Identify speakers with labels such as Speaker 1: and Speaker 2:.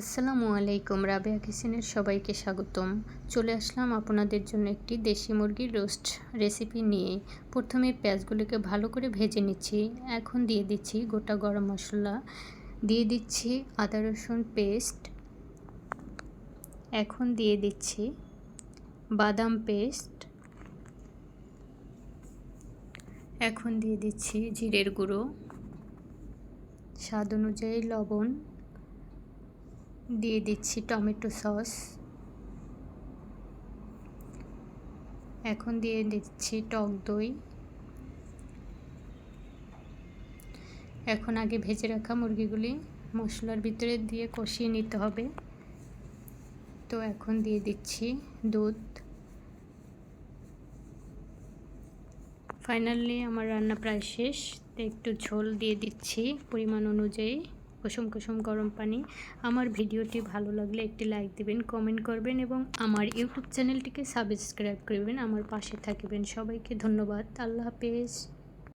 Speaker 1: আসসালামু আলাইকুম, রাবেয়া কিচেনের সবাইকে স্বাগতম। চলে আসলাম আপনাদের জন্য একটি দেশি মুরগির রোস্ট রেসিপি নিয়ে। প্রথমে পেঁয়াজগুলোকে ভালো করে ভেজে নিচ্ছি। এখন দিয়ে দিচ্ছি গোটা গরম মশলা। দিয়ে দিচ্ছি আদা রসুন পেস্ট। এখন দিয়ে দিচ্ছি বাদাম পেস্ট। এখন দিয়ে দিচ্ছি জিরের গুঁড়ো। স্বাদ অনুযায়ী লবণ। দিয়ে দিচ্ছি টমেটো সস। এখন দিয়ে দিচ্ছি টক দই। এখন আগে ভেজে রাখা মুরগিগুলি মশলার ভিতরে দিয়ে কষিয়ে নিতে হবে। তো এখন দিয়ে দিচ্ছি দুধ। ফাইনালি আমার রান্না প্রায় শেষ। তো একটু ঝোল দিয়ে দিচ্ছি পরিমাণ অনুযায়ী। কুসুম কুসুম গরম পানি। আমার ভিডিওটি ভালো লাগলে একটি লাইক দিবেন কমেন্ট করবেন এবং আমার ইউটিউব চ্যানেলটিকে সাবস্ক্রাইব করবেন। আমার পাশে থাকবেন সবাইকে, ধন্যবাদ, আল্লাহ হাফেজ।